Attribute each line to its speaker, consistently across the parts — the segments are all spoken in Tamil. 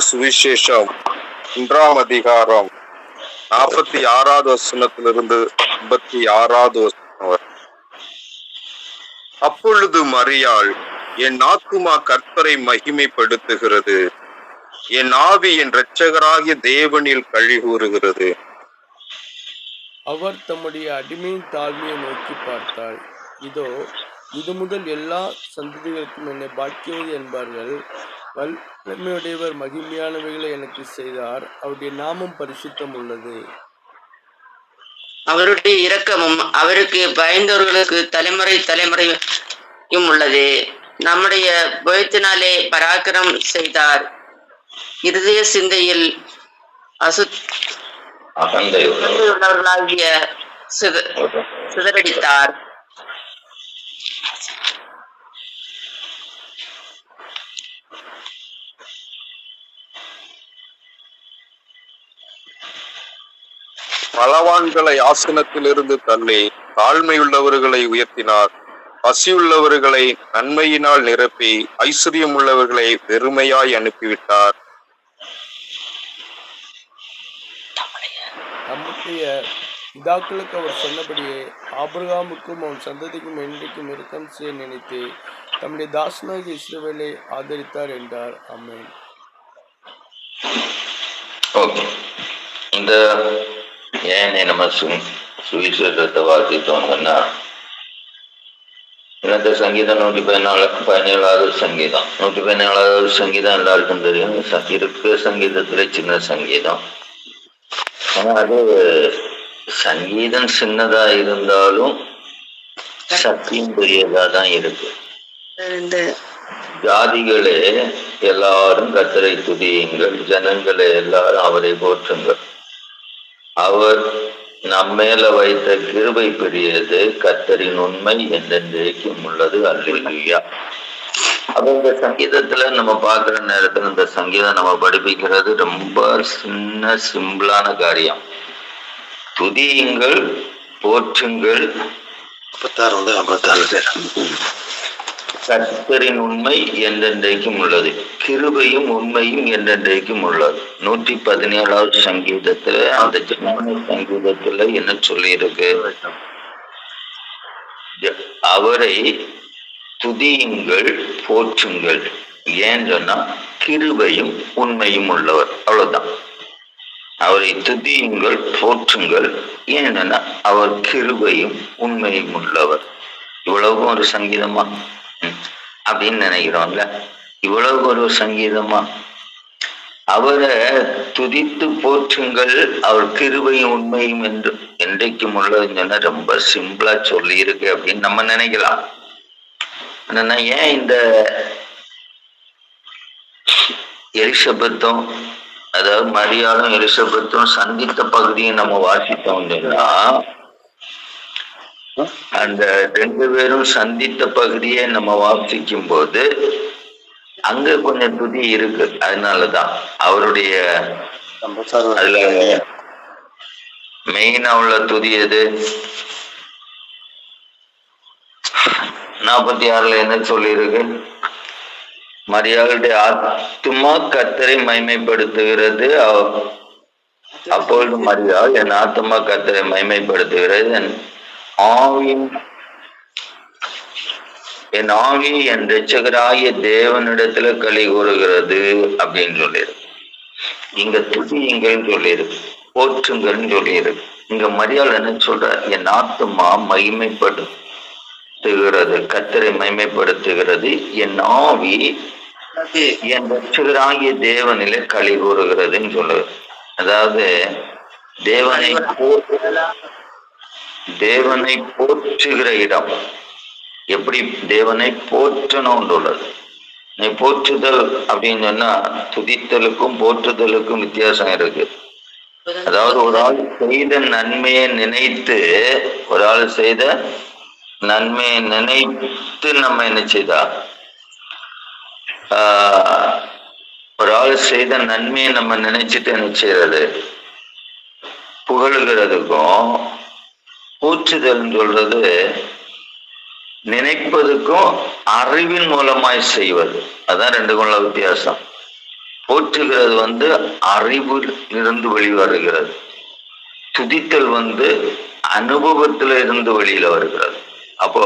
Speaker 1: சுவிசேஷம் ஒன்றாம் அதிகாரம் நாற்பத்தி ஆறாவது வசனத்திலிருந்து ஐம்பத்தி ஆறாவது வசனம் அப்பொழுது மறியாள் என் ஆத்துமா கர்த்தரை மகிமைப்படுத்துகிறது. என் ஆவி என் இரட்சகராகிய தேவனில் கழி கூறுகிறது
Speaker 2: அவர் தம்முடைய அடிமையின் தாழ்மையை நோக்கி பார்த்தாள் இதோ இது முதல் எல்லா சந்ததிகளுக்கும் என்னை பாக்கியவது என்பார்கள். வல்லமையுடையவர் மகிமையானவைகளை எனக்கு செய்தார். அவருடைய நாமம் பரிசுத்தம் உள்ளது.
Speaker 3: அவருடைய இரக்கமும் அவருக்கு பயந்தவர்களுக்கு தலைமுறை தலைமுறையும் உள்ளது. நம்முடைய பயத்தினாலே பராக்கிரம் செய்தார். இருதய சிந்தையில் அசு. உள்ளவர்களாகிய சித- சிதறடித்தார்.
Speaker 1: பலவான்களை ஆசனத்திலிருந்து தள்ளி தாழ்மையுள்ளவர்களை உயர்த்தினார். பசியுள்ளவர்களை நன்மையினால் நிரப்பி ஐஸ்வர்யம் உள்ளவர்களை வெறுமையாய் அனுப்பிவிட்டார்.
Speaker 2: நம்முடைய பிதாக்களுக்கு அவர் சொன்னபடியே ஆபிரகாமுக்கும் அவன் சந்ததிக்கும் என்றைக்கும் இரக்கம் செய்ய நினைத்து தம்முடைய தாசனாகிய இஸ்ரவேலை ஆதரித்தார் என்றார். ஆமென்.
Speaker 4: ஓகே. இந்த ஏன் நம்ம சு சுவிசேஷத்தை வாசித்தோம் சொன்னா சங்கீதம் நூற்றி பதினாலு பதினேழாவது சங்கீதம். நூற்றி பதினேழாவது சங்கீதம் எல்லாருக்கும் தெரியும். இருக்கிற சங்கீதத்துல சின்ன சங்கீதம். ஆனா அது சங்கீதம் சின்னதா இருந்தாலும் சக்தியும் பெரியதா தான் இருக்கு. ஜாதிகளே எல்லாரும் கத்தரை துதியுங்கள். ஜனங்களே எல்லாரும் அவரை போற்றுங்கள். அவர் நம்மேல வைத்த கிருபை பெரியது கத்தரின் உண்மை என்றென்றைக்கும் உள்ளது. அல்லா அப்ப இந்த சங்கீதத்துல நம்ம பார்க்கிற நேரத்துல இந்த சங்கீதம் நம்ம படிப்பிக்கிறது ரொம்ப சின்ன சிம்பிளான காரியம். துதியுங்கள் போற்றுங்கள்.
Speaker 5: முப்பத்தாறு வந்து ஐம்பத்தாறு பேர்.
Speaker 4: கர்த்தரின் உண்மை என்றென்றைக்கும் உள்ளது. கிருபையும் உண்மையும் என்றென்றைக்கும் உள்ளது. நூற்றி பதினேழாவது சங்கீதத்துல அந்த ஜெர்மனி சங்கீதத்துல என்ன சொல்லியிருக்கு? அவரை துதியுங்கள் போற்றுங்கள். ஏன் சொன்னா கிருபையும் உண்மையும் உள்ளவர். அவ்வளவுதான். அவரை துதியுங்கள் போற்றுங்கள். ஏன்னா அவர் கிருபையும் உண்மையும் உள்ளவர். இவ்வளவும் ஒரு சங்கீதமா? அப்படின்னு நினைக்கிறோம்ல இவ்வளவு ஒரு சங்கீதமா? அவரை துதித்து போற்றுங்கள் அவர் கிருபையும் உண்மையும் என்று. என்றைக்கும் உள்ளதுன்னு சொன்னா ரொம்ப சிம்பிளா சொல்லி இருக்கு அப்படின்னு நம்ம நினைக்கலாம். ஆனா ஏன் இந்த எலிசபெத்தும் அதாவது மரியாளும் எலிசபெத்தும் சந்தித்த பகுதியை நம்ம வாசித்தோம்னா அந்த ரெண்டு பேரும் சந்தித்த பகுதியை நம்ம வாசிக்கும் போது அங்க கொஞ்சம் துதி இருக்கு. அதனாலதான் அவருடைய அதுல மெயினா உள்ள துதி எது? நாற்பத்தி ஆறுல என்ன சொல்லியிருக்கு? மரியாளுடைய ஆத்துமா கத்தரை மைமைப்படுத்துகிறது அப்பொழுது மரியாள் என் ஆத்துமா கத்தரை மைமைப்படுத்துகிறது ஆவியின் என் ஆவி என் ரட்சகராகிய தேவனிடத்துல களி கூறுகிறது அப்படின்னு சொல்லியிருக்கு இங்க துதியுங்கள்னு சொல்லியிருக்கு போற்றுங்கள்னு சொல்லியிருக்கு இங்க மரியாதை என்ன சொல்ற? என் ஆத்துமா மகிமைப்படுத்துகிறது கத்தரை மகிமைப்படுத்துகிறது என் ஆவி என் ரட்சகராகிய தேவனில களி கூறுகிறதுன்னு சொல்லுது. அதாவது தேவனை தேவனை போற்றுகிற இடம். எப்படி தேவனை போற்றணும்னு உள்ளது நீ போற்றுதல் அப்படின்னு சொன்னா துதித்தலுக்கும் போற்றுதலுக்கும் வித்தியாசம் இருக்கு. அதாவது ஒரு ஆள் செய்த நன்மையை நினைத்து ஒரு ஆள் செய்த நன்மையை நினைத்து நம்ம என்ன செய்தா? ஆஹ், ஒரு ஆள் செய்த நன்மையை நம்ம நினைச்சிட்டு என்ன செய்யறது புகழுகிறதுக்கும் போற்றுதல் சொல்றது நினைப்பதுக்கும் அறிவின் மூலமாய் செய்வது. அதான் ரெண்டுக்கும் உள்ள வித்தியாசம். போற்றுகிறது வந்து அறிவில் இருந்து வெளிவருகிறது. துதித்தல் வந்து அனுபவத்துல இருந்து வெளியில வருகிறது. அப்போ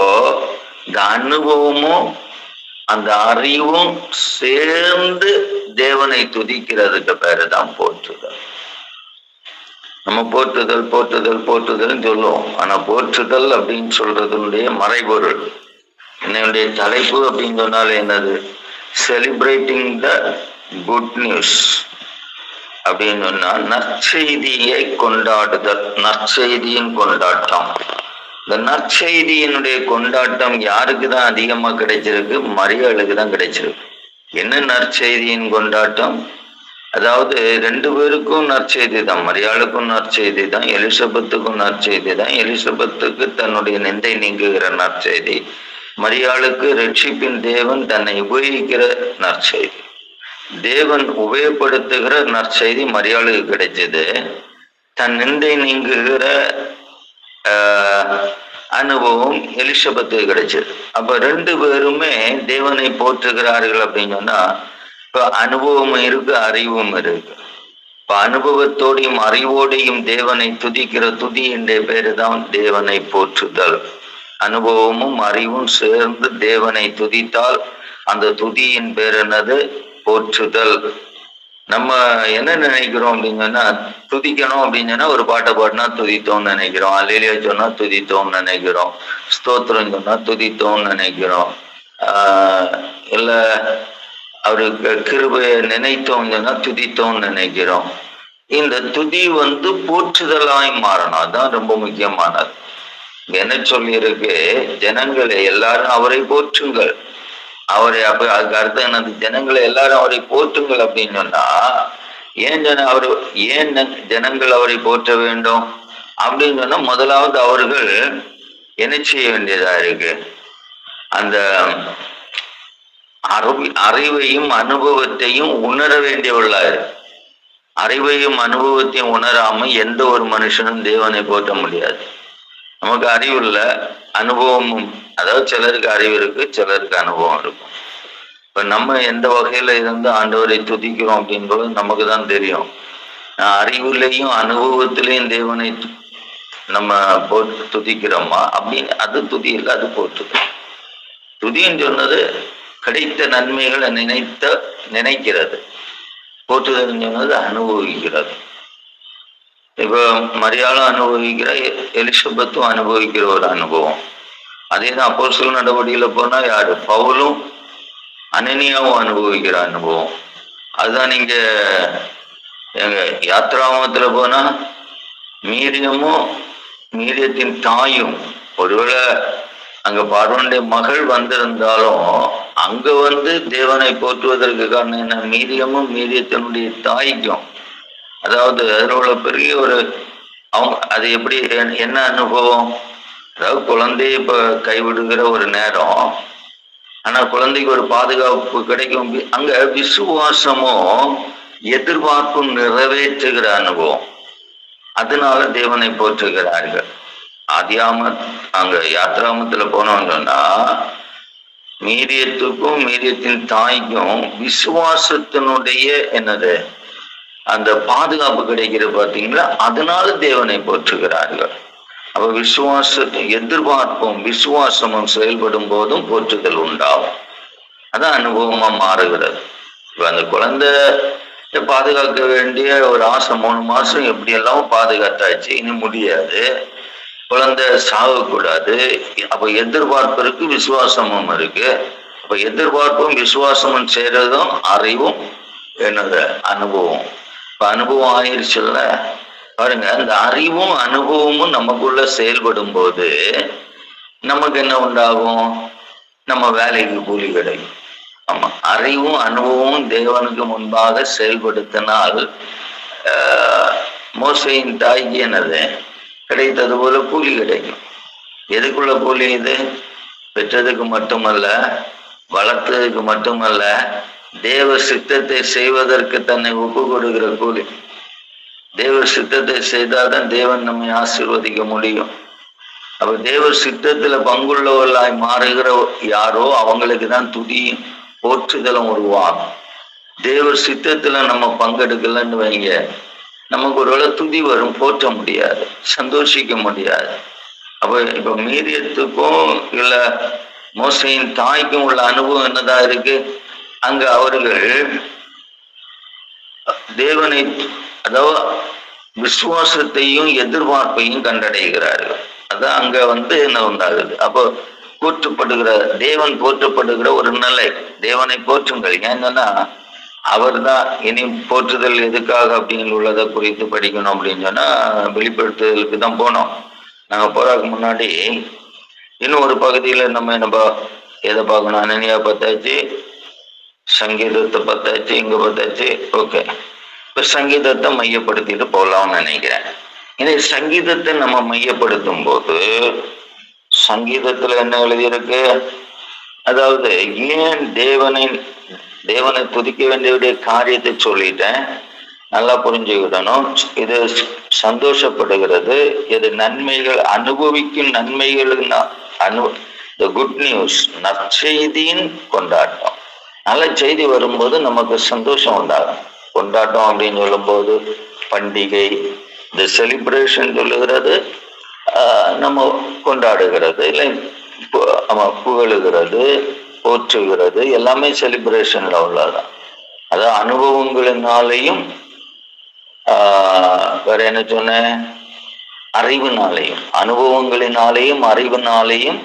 Speaker 4: இந்த அனுபவமும் அந்த அறிவும் சேர்ந்து தேவனை துதிக்கிறதுக்கு பேரு தான் போற்றுதல். நம்ம போற்றுதல் போற்றுதல் போற்றுதல்னு சொல்லுவோம். ஆனா போற்றுதல் அப்படின்னு சொல்றதுடைய மறைபொருள். என்னுடைய தலைப்பு அப்படின்னு சொன்னாலே என்னது? செலிப்ரேட்டிங் த குட் நியூஸ் அப்படின்னு சொன்னா நற்செய்தியை கொண்டாடுதல். நற்செய்தியின் கொண்டாட்டம். இந்த நற்செய்தியினுடைய கொண்டாட்டம் யாருக்கு தான் அதிகமா கிடைச்சிருக்கு? மரியாளுக்கு தான் கிடைச்சிருக்கு. என்ன நற்செய்தியின் கொண்டாட்டம்? அதாவது ரெண்டு பேருக்கும் நற்செய்தி தான் மரியாளுக்கும் நற்செய்தி தான் எலிசபெத்துக்கும் நற்செய்தி தான் எலிசபெத்துக்கு தன்னுடைய நிந்தை நீங்குகிற நற்செய்தி மரியாளுக்கு ரட்சிப்பின் தேவன் தன்னை உபயோகிக்கிற நற்செய்தி. தேவன் உபயோகப்படுத்துகிற நற்செய்தி மரியாளுக்கு கிடைச்சது. தன் நிந்தை நீங்குகிற அனுபவம் எலிசபத்துக்கு கிடைச்சது. அப்ப ரெண்டு பேருமே தேவனை போற்றுகிறார்கள் அப்படின்னு சொன்னா இப்ப அனுபவம் இருக்கு அறிவும் இருக்கு. இப்ப அனுபவத்தோடையும் அறிவோடையும் தேவனை துதிக்கிற துதி என்ற பேரு தான் தேவனை போற்றுதல். அனுபவமும் அறிவும் சேர்ந்து தேவனை துதித்தால் அந்த துதியின் பேர் என்னது? போற்றுதல். நம்ம என்ன நினைக்கிறோம் அப்படின்னு சொன்னா துதிக்கணும் அப்படின்னு சொன்னா ஒரு பாட்டை பாடினா துதித்தோம்னு நினைக்கிறோம். அலையிலியா சொன்னா துதித்தோம்னு நினைக்கிறோம். ஸ்தோத்திரம் சொன்னா துதித்தோம்னு நினைக்கிறோம். ஆஹ் இல்ல அவருக்கு கிருபையை நினைத்தோம் சொன்னா துதித்தோம்னு நினைக்கிறோம். இந்த துதி வந்து போற்றுதலாய் மாறணும். அதுதான் ரொம்ப முக்கியமானது. என்ன சொல்லியிருக்கு? ஜனங்களை எல்லாரும் அவரை போற்றுங்கள். அவரை அப்ப அதுக்கு அர்த்தம் என்னது? ஜனங்களை எல்லாரும் அவரை போற்றுங்கள் அப்படின்னு சொன்னா ஏன் ஜன அவர் ஏன் ஜனங்கள் அவரை போற்ற வேண்டும்? அப்படின்னு சொன்னா முதலாவது அவர்கள் என்ன செய்ய வேண்டியதா இருக்கு? அந்த அறிவு அறிவையும் அனுபவத்தையும் உணர வேண்டியவர்களா அறிவையும் அனுபவத்தையும் உணராம எந்த ஒரு மனுஷனும் தேவனை போற்ற முடியாது. நமக்கு அறிவு இல்லை அனுபவமும் அதாவது சிலருக்கு அறிவு இருக்கு சிலருக்கு அனுபவம் இருக்கும் இப்ப நம்ம எந்த வகையில இருந்து ஆண்டவரை துதிக்கிறோம் அப்படின்றது நமக்கு தான் தெரியும். அறிவுலையும் அனுபவத்திலையும் தேவனை நம்ம போட்டு துதிக்கிறோமா அப்படின்னு அது துதி இல்லை அது போட்டு துதின்னு சொன்னது கிடைத்த நன்மைகளை நினைத்த நினைக்கிறது. போற்றுதல் சொன்னது அனுபவிக்கிறது. இப்ப மரியாளும் அனுபவிக்கிற எ- எலிசபெத்தும் அனுபவிக்கிற ஒரு அனுபவம். அதே தான் சில நடவடிக்கையில போனா யாரு? பவுலும் அனனியாவும் அனுபவிக்கிற அனுபவம். அதுதான் நீங்க எங்க யாத்ராமத்துல போனா மீரியமும் மீரியத்தின் தாயும். ஒருவேளை அங்க பார்வனுடைய மகள் வந்திருந்தாலும் அங்க வந்து தேவனை போற்றுவதற்கு காரணம் என்ன? மீரியமும் மீரியத்தினுடைய தாய்க்கும். அதாவது அதில் உள்ள பெரிய ஒரு அவங்க அது எப்படி என்ன- அனுபவம்? அதாவது குழந்தைய இப்ப கைவிடுகிற ஒரு நேரம். ஆனா குழந்தைக்கு ஒரு பாதுகாப்பு கிடைக்கும். வி- அங்க விசுவாசமும் எதிர்பார்ப்பும் நிறைவேற்றுகிற அனுபவம். அதனால தேவனை போற்றுகிறார்கள். ஆதியாம அங்க போனோம்னு சொன்னால் மீரியத்துக்கும் மீரியத்தின் தாய்க்கும் விசுவாசத்தினுடைய என்னது? அந்த பாதுகாப்பு கிடைக்கிற பார்த்தீங்களா? அதனால தேவனை போற்றுகிறார்கள். அப்ப விசுவாச எதிர்பார்ப்பும் விசுவாசமும் செயல்படும் போதும் போற்றுதல் உண்டாகும். அதான் அனுபவமா மாறுகிறது. இப்ப அந்த குழந்தை பாதுகாக்க வேண்டிய ஒரு ஆசை மூணு மாசம் எப்படி எல்லாம் பாதுகாத்தாச்சு? இனி முடியாது. குழந்தை சாகக்கூடாது. அப்ப எதிர்பார்ப்பிற்கு விசுவாசமும் இருக்கு. அப்ப எதிர்பார்ப்பும் விசுவாசமும் செய்யறதும் அறிவும் என்னது? அனுபவம். இப்ப அனுபவம் ஆயிடுச்சுல்ல பாருங்க அந்த அறிவும் அனுபவமும் நமக்குள்ள செயல்படும் போது நமக்கு என்ன உண்டாகும்? நம்ம வேலைக்கு கூலி கிடைக்கும். ஆமா அறிவும் அனுபவமும் தேவனுக்கு முன்பாக செயல்படுத்தினால் மோசையின் தாய்க்கு என்னது? கிடைத்தது போல கூலி கிடைக்கும். எதுக்குள்ள கூலி இது? பெற்றதுக்கு மட்டுமல்ல வளர்த்ததுக்கு மட்டுமல்ல தேவ சித்தத்தை செய்வதற்கு தன்னை ஒப்பு கொடுக்கிற கூலி. தேவ சித்தத்தை செய்தாதான் தேவன் நம்மை ஆசிர்வதிக்க முடியும். அப்ப தேவ சித்தத்துல பங்குள்ளவர்களாய் மாறுகிற யாரோ அவங்களுக்கு தான் துதியும் போற்றுதலும் உருவாகும். தேவ சித்தத்துல நம்ம பங்கெடுக்கலன்னு வைங்க. நமக்கு ஒருவேளை துதி வரும் போற்ற முடியாது சந்தோஷிக்க முடியாது. அப்ப இப்ப மீரியத்துக்கும் இல்ல மோசையின் தாய்க்கும் உள்ள அனுபவம் என்னதான் இருக்கு? அங்க அவர்கள் தேவனை அதாவது விசுவாசத்தையும் எதிர்பார்ப்பையும் கண்டடைகிறார்கள். அதான் அங்க வந்து என்ன உண்டாகுது? அப்போ போற்றப்படுகிற தேவன் போற்றப்படுகிற ஒரு நிலை. தேவனை போற்றுங்கள். ஏன்னா அவர் தான் இனி போற்றுதல் எதுக்காக அப்படின்னு உள்ளதை குறித்து படிக்கணும் அப்படின்னு சொன்னா வெளிப்படுத்துதலுக்கு தான் போனோம். நாங்க போறதுக்கு முன்னாடி இன்னும் ஒரு பகுதியில நம்ம என்ன பா எதை பார்க்கணும்? அனனியா பார்த்தாச்சு சங்கீதத்தை பார்த்தாச்சு இங்க பார்த்தாச்சு ஓகே. இப்ப சங்கீதத்தை மையப்படுத்திட்டு போகலாம்னு நினைக்கிறேன். இனி சங்கீதத்தை நம்ம மையப்படுத்தும் போது சங்கீதத்துல என்ன எழுதியிருக்கு? அதாவது ஏன் தேவனை தேவனை துதிக்க வேண்டிய காரியத்தை சொல்லிட்டேன். நல்லா புரிஞ்சுக்கிடணும். இது சந்தோஷப்படுகிறது. இது நன்மைகள் அனுபவிக்கும் நன்மைகள் அனு த குட் நியூஸ் நற்செய்தியின் கொண்டாட்டம். நல்ல செய்தி வரும்போது நமக்கு சந்தோஷம் உண்டாகும். கொண்டாட்டம் அப்படின்னு சொல்லும்போது பண்டிகை இந்த செலிப்ரேஷன் சொல்லுகிறது நம்ம கொண்டாடுகிறது இல்லை பு- புகழுகிறது போற்றுகிறது. எல்லாமே செலிப்ரேஷன்ல உள்ளதுதான். அதான் அனுபவங்களினாலையும் ஆஹ், வேற என்ன சொன்னேன் அறிவினாலையும் அனுபவங்களினாலேயும் அறிவினாலேயும்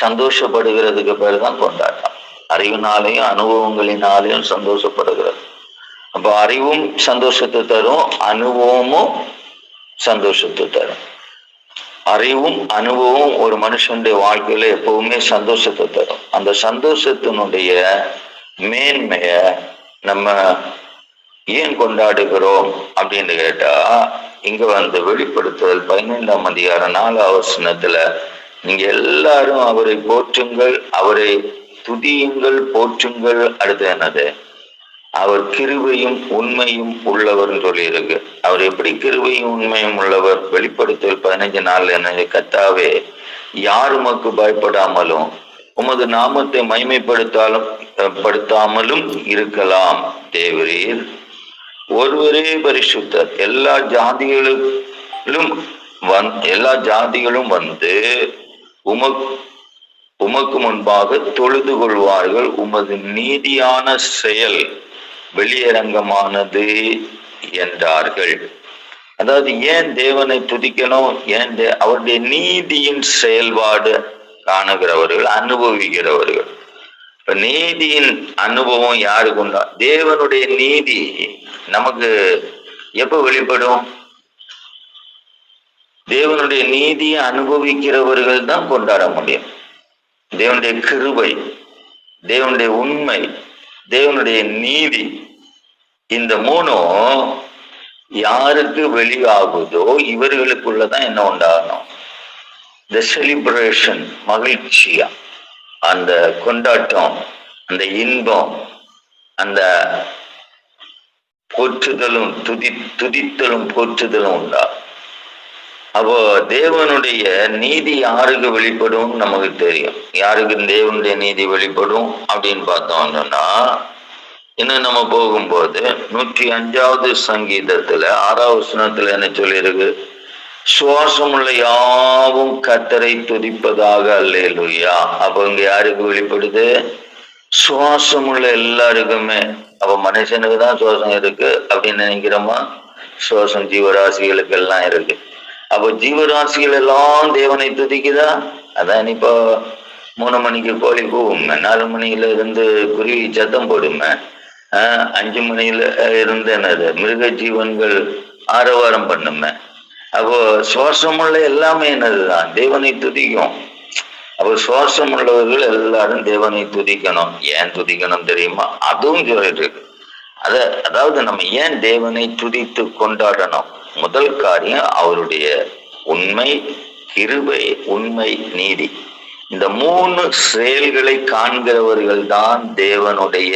Speaker 4: சந்தோஷப்படுகிறதுக்கு பேர் தான் கொண்டாட்டம். அறிவினாலேயும் அனுபவங்களினாலேயும் சந்தோஷப்படுகிறது. அப்போ அறிவும் சந்தோஷத்தை தரும் அனுபவமும் சந்தோஷத்தை தரும். அறிவும் அனுபவம் ஒரு மனுஷனுடைய வாழ்க்கையில எப்பவுமே சந்தோஷத்தை தரும். அந்த சந்தோஷத்தினுடைய மேன்மைய நம்ம ஏன் கொண்டாடுகிறோம் அப்படின்னு கேட்டா இங்க வந்து வெளிப்படுத்துதல் பதினைந்தாம் அதிகாரம் நாலாவது சின்னத்துல நீங்க எல்லாரும் அவரை போற்றுங்கள் அவரை துதியுங்கள் போற்றுங்கள். அடுத்து என்னது? அவர் கிருபையும் உண்மையும் உள்ளவர்னு சொல்லியிருக்கு. அவர் எப்படி கிருபையும் உண்மையும் உள்ளவர் வெளிப்படுத்தல் பதினஞ்சு நாள் என்ன கத்தாவே யார் உமக்கு பயப்படாமலும் உமது நாமத்தை மைமைப்படுத்தாலும் படுத்தாமலும் இருக்கலாம். தேவரீர் ஒருவரே பரிசுத்தர். எல்லா ஜாதிகளிலும் வந் எல்லா ஜாதிகளும் வந்து உமக் உமக்கு முன்பாக தொழுது கொள்வார்கள். உமது நீதியான செயல் வெளியரங்கமானது என்றார்கள். அதாவது ஏன் தேவனை துதிக்கணும்? ஏன் அவருடைய நீதியின் செயல்பாடு காணுகிறவர்கள் அனுபவிக்கிறவர்கள். இப்ப நீதியின் அனுபவம் யாருக்கு உண்டா? தேவனுடைய நீதி நமக்கு எப்ப வெளிப்படும்? தேவனுடைய நீதியை அனுபவிக்கிறவர்கள் தான் கொண்டாட முடியும். தேவனுடைய கிருபை தேவனுடைய உண்மை தேவனுடைய நீதி. இந்த மூணும் யாருக்கு வெளியாகுதோ இவர்களுக்குள்ளதான் என்ன உண்டாகணும்? இந்த செலிப்ரேஷன் மகிழ்ச்சியா? அந்த கொண்டாட்டம் அந்த இன்பம் அந்த போற்றுதலும் துதி துதித்தலும் போற்றுதலும் உண்டா? அப்போ தேவனுடைய நீதி யாருக்கு வெளிப்படும்? நமக்கு தெரியும். யாருக்கு தேவனுடைய நீதி வெளிப்படும் அப்படின்னு பார்த்தோம்னா இன்னும் நம்ம போகும்போது நூற்றி அஞ்சாவது சங்கீதத்துல ஆறாவது வசனத்துல என்ன சொல்லியிருக்கு? சுவாசமுள்ள யாவும் கத்தரை துதிப்பதாக அல்லேலுயா. அப்போ இங்க யாருக்கு வெளிப்படுது? சுவாசமுள்ள எல்லாருக்குமே. அப்ப மனுஷனுக்கு தான் சுவாசம் இருக்கு அப்படின்னு நினைக்கிறோமா? சுவாசம் ஜீவராசிகளுக்கு எல்லாம் இருக்கு. அப்போ ஜீவராசிகள் எல்லாம் தேவனை துதிக்குதா? அதான் இப்போ மூணு மணிக்கு கோழி கூவுமே. நாலு மணியில இருந்து குருவி சத்தம் போடுமே. ஆஹ் அஞ்சு மணியில இருந்து என்னது? மிருக ஜீவன்கள் ஆரவாரம் பண்ணுமே. அப்போ சுவாசமுள்ள எல்லாமே என்னதுதான்? தேவனை துதிக்கும். அப்போ சுவாசம் உள்ளவர்கள் எல்லாரும் தேவனை துதிக்கணும். ஏன் துதிக்கணும் தெரியுமா? அதுவும் சொல்லிட்டு இருக்கு. அத அதாவது நம்ம ஏன் தேவனை துதித்து கொண்டாடணும்? முதல் காரியம் அவருடைய உண்மை கிருபை உண்மை நீதி. இந்த மூணு செயல்களை காண்கிறவர்கள் தான் தேவனுடைய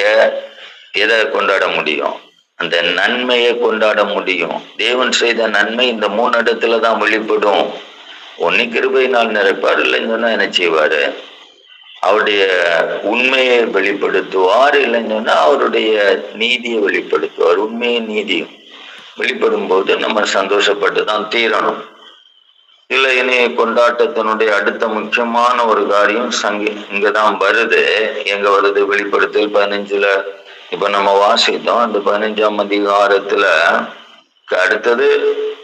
Speaker 4: எதை கொண்டாட முடியும். அந்த நன்மையை கொண்டாட முடியும். தேவன் செய்த நன்மை இந்த மூணு இடத்துல தான் வெளிப்படும். ஒன்னு கிருபையினால் நிறைப்பார் இல்லைன்னு சொன்னா என்ன செய்வாரு? அவருடைய உண்மையை வெளிப்படுத்துவார் இல்லைன்னு சொன்னா அவருடைய நீதியை வெளிப்படுத்துவார். உண்மையை நீதியும். வெளிப்படும் போது நம்ம சந்தோஷப்பட்டு தான் தீரணும். இல்ல இனி கொண்டாட்டத்தினுடைய அடுத்த முக்கியமான ஒரு காரியம் சங்கி இங்கதான் வருது. எங்க வருது? வெளிப்படுத்தல் பதினஞ்சுல. இப்ப நம்ம வாசித்தோம் அந்த பதினஞ்சாம் அதிகாரத்துல அடுத்தது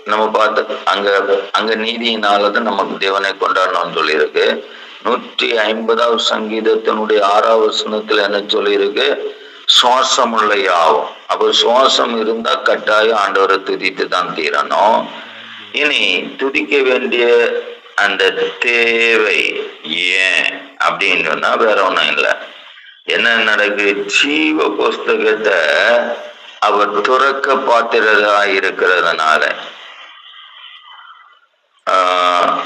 Speaker 4: நம்ம பார்த்து அங்க அங்க நீதியினாலதான் நமக்கு தேவனை கொண்டாடணும்னு சொல்லியிருக்கு. நூற்றி ஐம்பதாவது சங்கீதத்தினுடைய ஆறாவது வசனத்துல என்ன சொல்லியிருக்கு? சுவாசம் உள்ள யாவும் அப்ப சுவாசம் இருந்தா கட்டாயம் ஆண்டவரை துதித்து தான் தீரணும். இனி துதிக்க வேண்டிய அந்த தேவை ஏன் அப்படின்னு சொன்னா வேற ஒண்ணும் இல்லை. என்ன நடக்கு? ஜீவ புஸ்தகத்தை அவர் துறக்க பார்த்துறதா இருக்கிறதுனால. ஆஹ்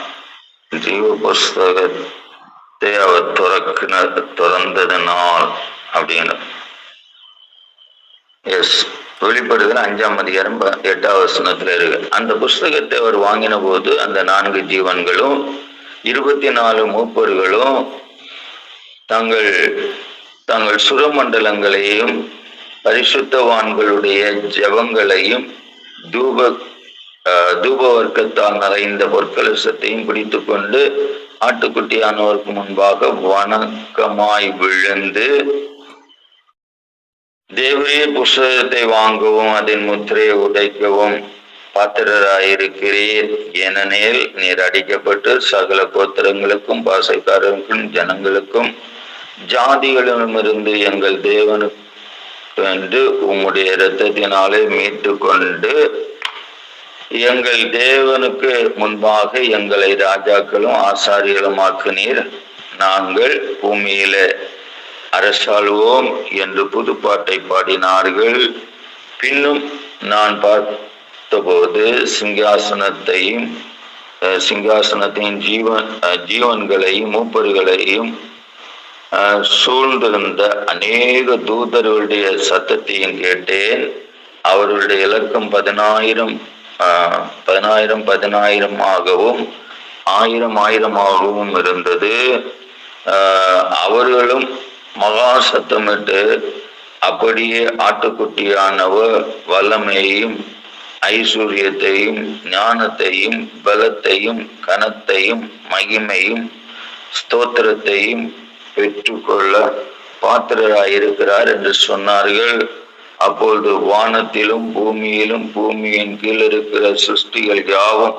Speaker 4: ஜீவ புஸ்தகத்தை அவர் துறக்கின துறந்ததுனால் அப்படின்னு. எஸ் வெளிப்படுதல் அஞ்சாம் அதிகாரம் ப- எட்டாவது வசனத்துல இருக்கு. அந்த புஸ்தகத்தை அவர் வாங்கின போது அந்த நான்கு ஜீவன்களும் இருபத்தி நாலு மூப்பர்களும் தங்கள் தங்கள் சுரமண்டலங்களையும் பரிசுத்தவான்களுடைய ஜபங்களையும் தூப தூபவர்க்கத்தால் நிறைந்த பொற்கலசத்தையும் பிடித்து கொண்டு ஆட்டுக்குட்டியானவருக்கு முன்பாக வணக்கமாய் விழுந்து தேவரே புஸ்தகத்தை வாங்கவும் அதன் முத்திரையை உடைக்கவும் பாத்திரராயிருக்கிறீர். ஏனெனில் நீர் அடிக்கப்பட்டு சகல கோத்திரங்களுக்கும் பாசைக்காரருக்கும் ஜனங்களுக்கும் ஜாதிகளிடமிருந்து எங்கள் தேவனுக்கு என்று உம்முடைய இரத்தத்தினாலே மீட்டு கொண்டு எங்கள் தேவனுக்கு முன்பாக எங்களை ராஜாக்களும் ஆசாரியர்களுமாக்குனீர். நாங்கள் பூமியிலே அரசாளுவோம் என்று புதுப்பாட்டை பாடினார்கள். பின்னும் நான் பார்த்தபோது சிங்காசனத்தையும் சிங்காசனத்தையும் சிங்காசனத்தின் ஜீவன் ஜீவன்களையும் மூப்பர்களையும் சூழ்ந்திருந்த அநேக தூதர்களுடைய சத்தத்தையும் கேட்டேன். அவர்களுடைய இலக்கம் பதினாயிரம் பதினாயிரம் பதினாயிரம் ஆகவும் ஆயிரம் ஆயிரமாகவும் இருந்தது. அவர்களும் மகா சத்தமிட்டு அப்படியே ஆட்டுக்குட்டியானவர் வல்லமையையும் ஐஸ்வர்யத்தையும் ஞானத்தையும் பலத்தையும் கனத்தையும் மகிமையும் ஸ்தோத்திரத்தையும் பெற்றுக்கொள்ள பாத்திரராயிருக்கிறார் என்று சொன்னார்கள். அப்பொழுது வானத்திலும் பூமியிலும் பூமியின் கீழ் இருக்கிற சிருஷ்டிகள் யாவும்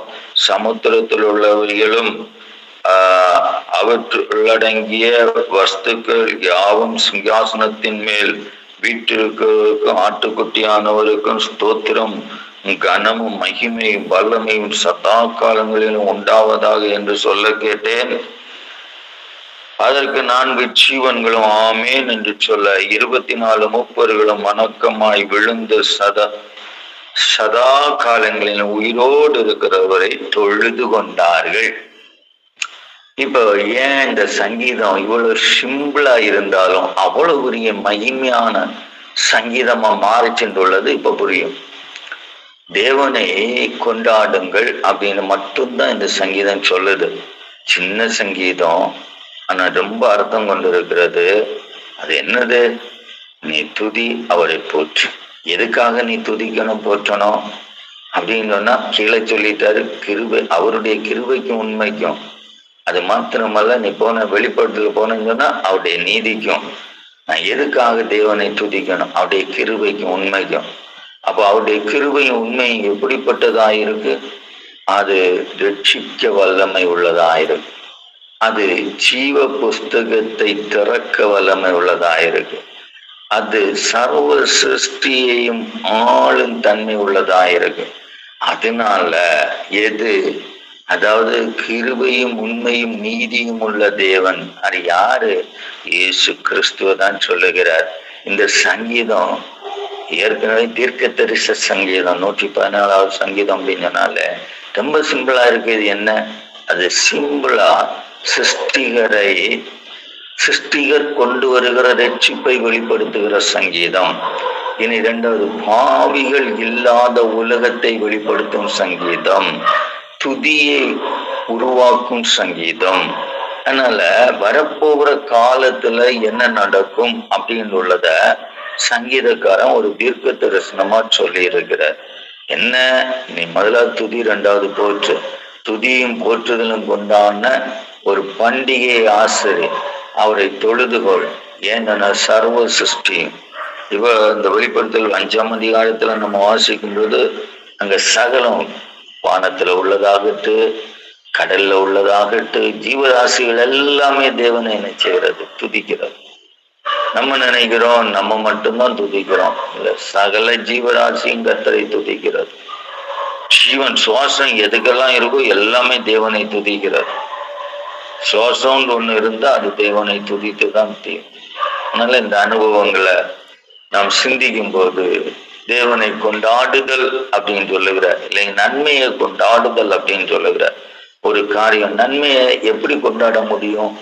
Speaker 4: சமுத்திரத்தில் உள்ளவைகளும் அவற்றுள்ளடங்கிய வஸ்துக்கள் யாவும் சிங்காசனத்தின் மேல் வீட்டிற்கு ஆட்டுக்குட்டியானவருக்கும் ஸ்தோத்திரம் கனமும் மகிமையும் வல்லமையும் சதா காலங்களிலும் உண்டாவதாக என்று சொல்ல கேட்டேன். அதற்கு நான்கு ஜீவன்களும் ஆமேன் என்று சொல்ல இருபத்தி நாலு முப்பர்களும் வணக்கமாய் விழுந்து சதா சதா காலங்களில் உயிரோடு இருக்கிறவரை தொழுது கொண்டார்கள். இப்போ ஏன் இந்த சங்கீதம் இவ்வளவு சிம்பிளா இருந்தாலும் அவ்வளவு பெரிய மகிமையான சங்கீதமா மாறிச்சென்றுள்ளது இப்ப புரியும். தேவனை கொண்டாடுங்கள் அப்படின்னு மட்டும்தான் இந்த சங்கீதம் சொல்லுது. சின்ன சங்கீதம் ஆனா ரொம்ப அர்த்தம் கொண்டிருக்கிறது. அது என்னது? நீ துதி அவரை போற்று. எதுக்காக நீ துதிக்கணும் போற்றணும்? அப்படின்னு சொன்னா கீழே சொல்லிட்டாரு கிருபை அவருடைய கிருபைக்கும் உண்மைக்கும். அது மாத்திரமல்ல நீ போன வெளிப்படுத்தல போனேன்னு சொன்னா அவருடைய நீதிக்கும் நான் எதுக்காக தேவனை துதிக்கணும்? அவருடைய கிருபைக்கும் உண்மைக்கும். அப்போ அவருடைய கிருபையும் உண்மையும் எப்படிப்பட்டதா இருக்கு? அது ரட்சிக்க வல்லமை உள்ளதா இருக்கு. அது ஜீவ புஸ்தகத்தை திறக்க வல்லமை உள்ளதா இருக்கு. அது சர்வ சிருஷ்டியையும் ஆளும் தன்மை உள்ளதா இருக்கு. அதனால எது அதாவது கிருபையும் உண்மையும் நீதியும் உள்ள தேவன். அது யாரு? இயேசு கிறிஸ்துவ தான் சொல்லுகிறார். இந்த சங்கீதம் ஏற்கனவே தீர்க்க தரிச சங்கீதம் நூற்றி பதினாலாவது சங்கீதம் அப்படின்னு சொன்னால ரொம்ப சிம்பிளா இருக்கு. இது என்ன? அது சிம்பிளா சிருஷ்டிகரை சிருஷ்டிகர் கொண்டு வருகிற ரட்சிப்பை வெளிப்படுத்துகிற சங்கீதம். இனி இரண்டாவது பாவிகள் இல்லாத உலகத்தை வெளிப்படுத்தும் சங்கீதம். துதியை உருவாக்கும் சங்கீதம். அதனால வரப்போகிற காலத்துல என்ன நடக்கும் அப்படின்னு உள்ளத சங்கீதக்காரன் ஒரு தீர்க்க தரிசனமா சொல்லி இருக்கிறார் என்ன? நீ முதலாவது துதி ரெண்டாவது போற்று. துதியும் போற்றுதலும் கொண்டான ஒரு பண்டிகை ஆசிரி அவரை தொழுதுகொள் ஏன்னா சர்வ சிருஷ்டியும் இவ இந்த வெளிப்படுத்தல் அஞ்சாம் அதிகாரத்துல நம்ம வாசிக்கும் போது அங்க சகலம் வானத்துல உள்ளதாகட்டு கடல்ல உள்ளதாகட்டு ஜீவராசிகள் எல்லாமே தேவனை என்ன செய்கிறது துதிக்கிறது. நம்ம நினைக்கிறோம் நம்ம மட்டும்தான் துதிக்கிறோம். இல்ல சகல ஜீவராசியும் கத்தரை துதிக்கிறது. ஜீவன் சுவாசம் எதுக்கெல்லாம் இருக்கோ எல்லாமே தேவனை துதிக்கிறது. சுவாசம்னு ஒண்ணு இருந்தா அது தேவனை துதித்து தான் தீரும். அதனால இந்த அனுபவங்களை நாம் சிந்திக்கும் போது தேவனை கொண்டாடுதல் அப்படின்னு சொல்லுகிற இல்லை நன்மையை கொண்டாடுதல் அப்படின்னு சொல்லுகிற ஒரு காரியம். நன்மையை எப்படி கொண்டாட முடியும்?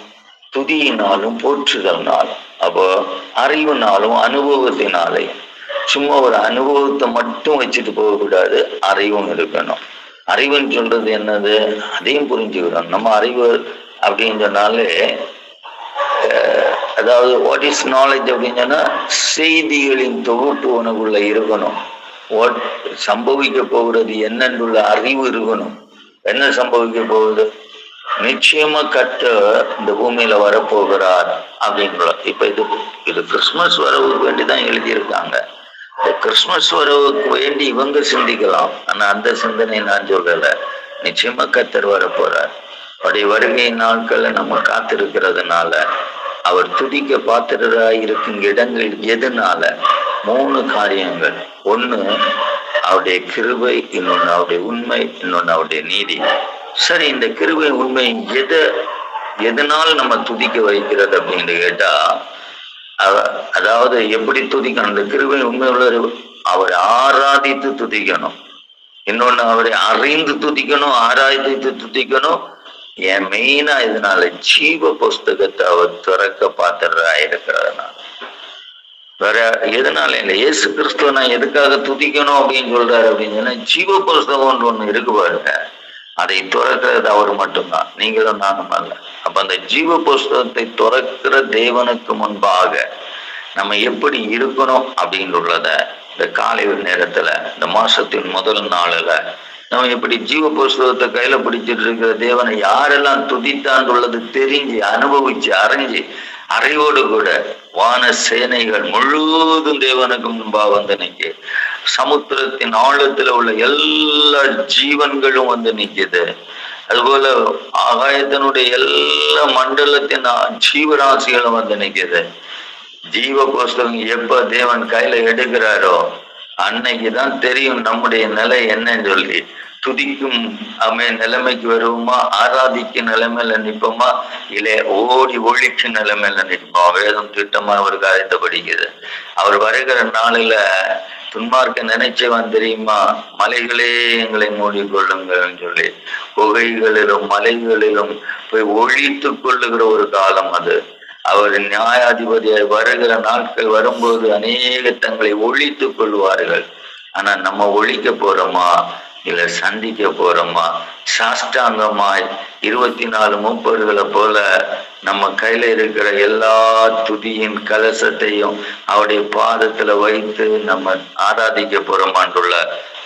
Speaker 4: துதியினாலும் போற்றுதல்னாலும் அப்போ அறிவுனாலும் அனுபவத்தினாலையும் சும்மா ஒரு அனுபவத்தை மட்டும் வச்சுட்டு போகக்கூடாது அறிவும் இருக்கணும். அறிவுன்னு சொல்றது என்னது? அதையும் புரிஞ்சுக்கிறோம் நம்ம அறிவு அப்படின்னு சொன்னாலே அதாவது வாட் இஸ் நாலேஜ் அப்படின்னு சொன்னா செய்திகளின் தொகுப்பு உனக்குள்ள இருக்கணும். வாட் சம்பவிக்க போகிறது என்னன்றுள்ள அறிவு இருக்கணும். என்ன சம்பவிக்க போகுது? நிச்சயமா கத்த இந்த பூமியில வரப்போகிறார் அப்படின்ற இப்ப இது இது கிறிஸ்துமஸ் வரவுக்கு வேண்டிதான் எழுதியிருக்காங்க. இந்த கிறிஸ்துமஸ் வரவுக்கு வேண்டி இவங்க சிந்திக்கலாம். ஆனா அந்த சிந்தனை நான் சொல்லல. நிச்சயமா கத்தர் வரப்போறார். அப்படி வருகை நாட்கள்ல நம்ம காத்திருக்கிறதுனால அவர் துதிக்க பாத்திரராய் இருக்கும் இடங்கள் எதனால? மூணு காரியங்கள். ஒண்ணு அவருடைய கிருபை இன்னொன்னு அவருடைய உண்மை இன்னொன்னு அவருடைய நீதி. சரி இந்த கிருபை உண்மை எதை எதனால் நம்ம துதிக்க வைக்கிறது அப்படின்னு கேட்டா அவ- அதாவது எப்படி துதிக்கணும்? இந்த கிருபை உண்மை அவர் அவரை ஆராதித்து துதிக்கணும். இன்னொன்னு அவரை அறிந்து துதிக்கணும் ஆராய்ந்து துதிக்கணும் என் மெயினா இதனால ஜீவ புஸ்தகத்தை அவர் திறக்க பாத்திரா இருக்கிறதுனால வேற எதனால இல்லை இயேசு கிறிஸ்துவ நான் எதுக்காக துதிக்கணும் அப்படின்னு சொல்றாரு அப்படின்னு சொன்னா ஜீவ புஸ்தகம் ஒண்ணு இருக்கு பாருங்க. அதை துறக்கிறது அவர் மட்டும்தான் நீங்களும் நானும் அல்ல. அப்ப அந்த ஜீவ புஸ்தகத்தை துறக்கிற தேவனுக்கு முன்பாக நம்ம எப்படி இருக்கணும் அப்படின்னு உள்ளத இந்த காலை நேரத்துல இந்த மாசத்தின் முதல் நாளில் நம்ம இப்படி ஜீவ புஸ்தகத்தை கையில பிடிச்சிட்டு இருக்கிற தேவனை யாரெல்லாம் துதித்தாண்டுள்ளது தெரிஞ்சு அனுபவிச்சு அறிஞ்சு அறிவோடு கூட வான சேனைகள் முழுவதும் தேவனுக்கு முன்பாக வந்து நிற்க சமுத்திரத்தின் ஆழத்துல உள்ள எல்லா ஜீவன்களும் வந்து நிக்குது. அதுபோல ஆகாயத்தினுடைய எல்லா மண்டலத்தின் ஜீவராசிகளும் வந்து நிக்குது. ஜீவ புஸ்தகம் எப்ப தேவன் கையில எடுக்கிறாரோ அன்னைக்கு தான் தெரியும் நம்முடைய நிலை என்னன்னு சொல்லி. துதிக்கும். அமை நிலைமைக்கு வருவோமா? ஆராதிக்க நிலைமையில நிற்போமா? இல்லை ஓடி ஒழிச்சு நிலைமையில நிற்போம்? வேதம் திட்டமா அவர் காரியத்தை படிக்குது அவர் வருகிற நாளில துன்மார்க்க நினைச்சவன் தெரியுமா? மலைகளே எங்களை மூடிக்கொள்ளுங்கள்னு சொல்லி. குகைகளிலும் மலைகளிலும் போய் ஒழித்து கொள்ளுகிற ஒரு காலம் அது. அவர் நியாயாதிபதியாய் வருகிற நாட்கள் வரும்போது அநேக தங்களை ஒழித்துக் கொள்வார்கள். ஆனா நம்ம ஒழிக்க போறோமா? இல்லை சந்திக்க போறோமா? சாஷ்டாங்கமாய் இருபத்தி நாலு முப்பதுகளை போல நம்ம கையில இருக்கிற எல்லா துதியின் கலசத்தையும் அவருடைய பாதத்துல வைத்து நம்ம ஆராதிக்க போறோமான்றுள்ள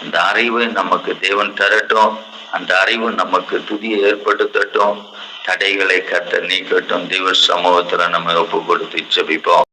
Speaker 4: அந்த அறிவை நமக்கு தேவன் தரட்டும். அந்த அறிவு நமக்கு துதியை ஏற்படுத்தட்டும். தடைகளை கத்த நீக்கட்டும். தெய்வ சமூகத்துல நம்ம ஒப்பு கொடுத்து ஜெபிப்போம்.